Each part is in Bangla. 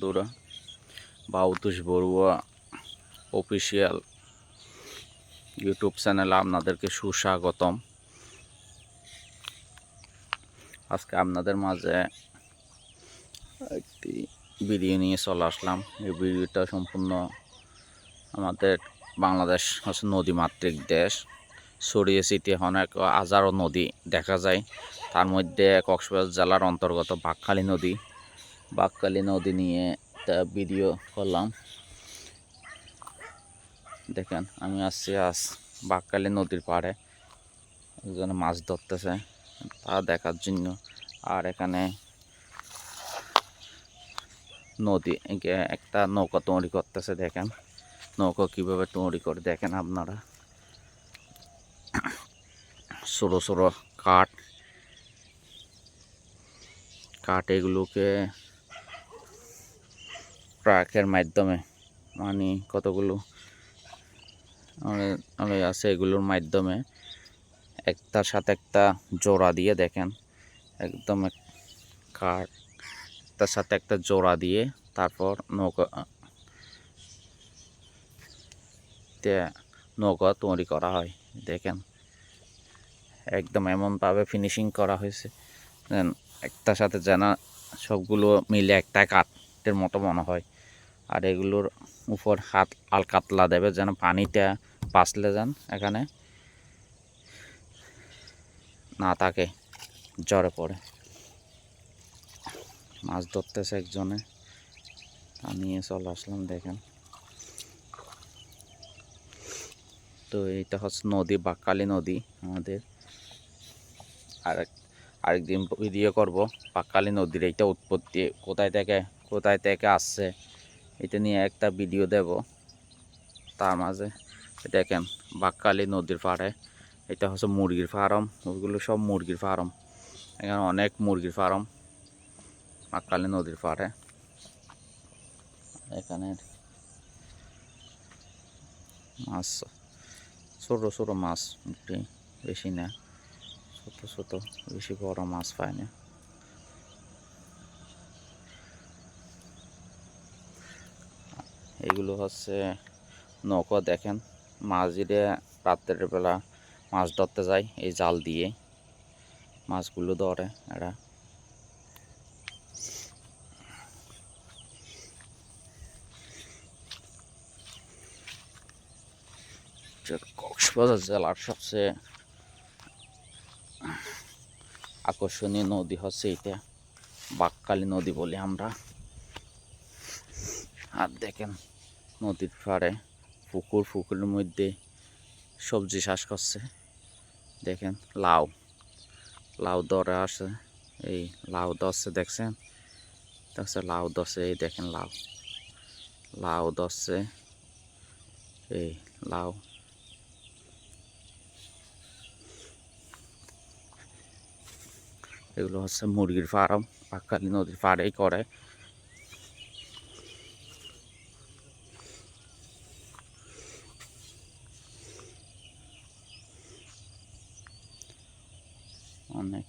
বন্ধুরা বাউতুষ বড়ুয়া অফিসিয়াল ইউটিউব চ্যানেলে আপনাদেরকে সুস্বাগতম। আজকে আপনাদের মাঝে একটি ভিডিও নিয়ে চলে আসলাম। এই ভিডিওটা সম্পূর্ণ আমাদের বাংলাদেশ হচ্ছে নদীমাতৃক দেশ। ছড়িয়ে ছিটিয়ে অনেক হাজারো নদী দেখা যায়। তার মধ্যে কক্সবাজার জেলার অন্তর্গত বাকখালী নদী। বাকখালী নদী নিয়ে একটা ভিডিও করলাম। দেখেন, আমি আসছি আজ বাকখালী নদীর পাড়ে। একজনে মাছ ধরতেছে, তা দেখার জন্য। আর এখানে নদী, একে- একটা নৌকা তৈরি করতেছে, দেখেন। নৌকা কীভাবে তৈরি করে, দেখেন আপনারা। ছোটো ছোটো কাঠ। কাঠ এগুলোকে ট্রাকের মাধ্যমে। মানে কতগুলো? আছে এগুলোর মাধ্যমে। একটার সাথে একটা জোড়া দিয়ে দেখেন। একদম এক- কাঠ একটার সাথে একটা জোড়া দিয়ে তারপর নৌকা নৌকা তৈরি করা হয়। দেখেন, একদম এমনভাবে ফিনিশিং করা হয়েছে। একটার সাথে যেন সবগুলো মিলে একটা কাঠের মতো মনে হয়। আর এগুলোর উপর হাত আল কাতলা দেবে যেন পানিটা পাসলে যান এখানে। না থাকে জ্বরে পড়ে। মাছ ধরতেছে একজনে। তা নিয়ে চলে আসলাম, দেখেন। তো এইটা হচ্ছে নদী, বাক্কালি নদী আমাদের। আরেক আরেকদিন ভিডিও করব। পাকালি নদীর এইটা উৎপত্তি কোথায় থেকে কোথায় থেকে আসছে? এটা নিয়ে একটা ভিডিও দেব। তার মাঝে দেখেন, বাক্কালি নদীর পাড়ে। এটা হচ্ছে মুরগির ফার্ম ওইগুলো সব মুরগির ফার্ম। এখানে অনেক মুরগির ফার্ম, বাক্কালি নদীর পাড়ে। এখানে মাছ, ছোটো ছোটো মাছ বেশি না, ছোট ছোট বেশি বড় মাছ পায় না। এগুলো হচ্ছে নৌকা, দেখেন। মাঝিরে রাত্রের বেলা মাছ ধরতে যায় এই জাল দিয়ে। মাছগুলো ধরে এরা। কক্সবাজার জেলার সবচেয়ে আকর্ষণীয় নদী হচ্ছে এটা বাক্কালি নদী বলি আমরা। আর দেখেন নদীর পাড়ে, পুকুর, পুকুরের মধ্যে সবজি চাষ করছে। দেখেন, লাউ। লাউ দরে আসে এই লাউ ধরছে, দেখছেন? দেখছে লাউ ধরছে, এই দেখেন লাউ। লাউ ধরছে, এই লাউ। এগুলো হচ্ছে মুরগির ফার্ম পাকালি নদীর পাড়েই করে। অনেক।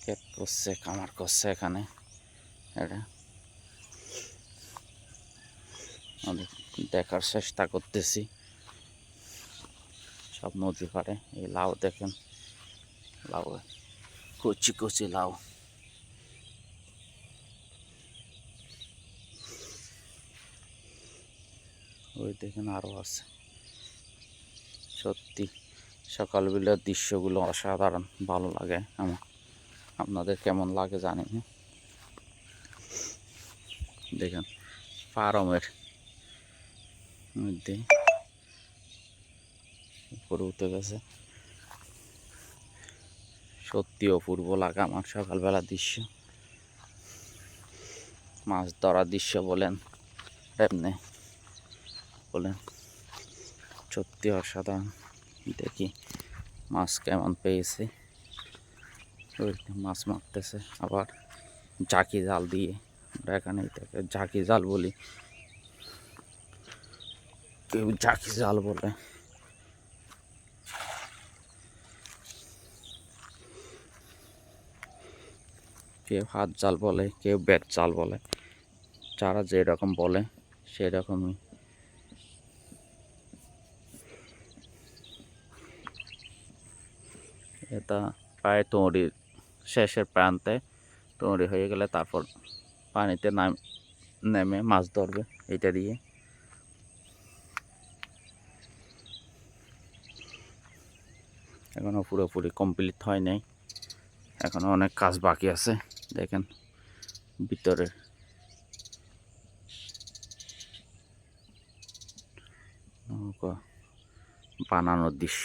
ক্ষেত করছে, কামার করছে এখানে। এটা। দেখার চেষ্টা করতেছি। সব নদী পাড়ে। এই লাউ দেখেন। লাউ, কচি কচি লাউ। ওই দেখেন আরও আছে। সত্যি। সকালবেলার দৃশ্যগুলো অসাধারণ, ভালো লাগে আমার। আপনাদের কেমন লাগে জানি না। দেখেন ফার্মের মধ্যে উপরে উঠে গেছে। সত্যি অপূর্ব লাগে আমার সকালবেলার দৃশ্য। মাছ ধরার দৃশ্য বলেন, এমনি বলেন। সত্যি অসাধারণ। দেখি মাছ কেমন পেয়েছে। মাছ মারতেছে, আবার জাকি জাল দিয়ে। আমরা এখানে এটাকে জাকি জাল বলি। কেউ জাকি জাল বলে। কেউ হাত জাল বলে, কেউ ব্যাট জাল বলে। যারা যেরকম বলে, সেরকমই। এটা প্রায় তৈরির শেষের প্রান্তে তৈরি হয়ে গেলে তারপর পানিতে নাম, নেমে মাছ ধরবে এটা দিয়ে। এখনও পুরোপুরি কমপ্লিট হয় নাই। এখনও অনেক কাজ বাকি আছে, দেখেন ভিতরে। বানানোর দৃশ্য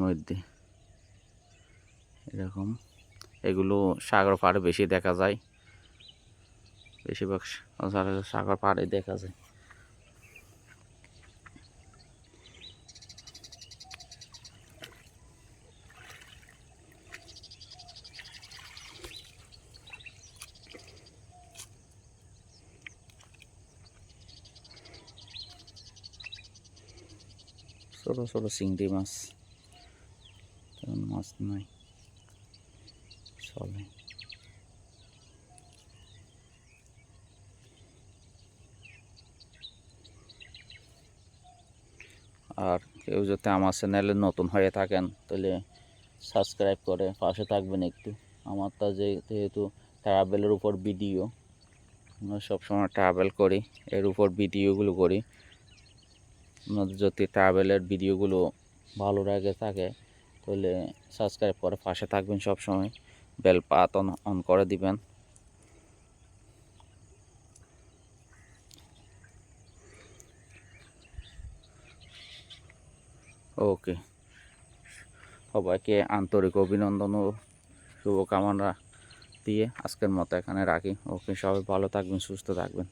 মধ্যে এরকম। এগুলো সাগর পাড়ে বেশি দেখা যায়। বেশিরভাগ সাগর পাড়ে দেখা যায়। ছোট ছোট চিংড়ি মাছ। মাছ নাই। চলে আর কেউ যদি আমার চ্যানেলে নতুন হয়ে থাকেন, তাহলে সাবস্ক্রাইব করে পাশে থাকবেন একটু। আমার তো যেহেতু ট্রাভেলের উপর ভিডিও আমরা সবসময় ট্রাভেল করি, এর উপর ভিডিওগুলো করি। আপনাদের যদি ট্রাভেলের ভিডিওগুলো ভালো লাগে থাকে, তাহলে সাবস্ক্রাইব করে পাশে থাকবেন সব সময় বেল পাতন অন করে দিবেন। ওকে। সবাইকে আন্তরিক অভিনন্দন ও শুভকামনা দিয়ে আজকের মতো এখানে রাখি। ওকে, সবাই ভালো থাকবেন, সুস্থ থাকবেন।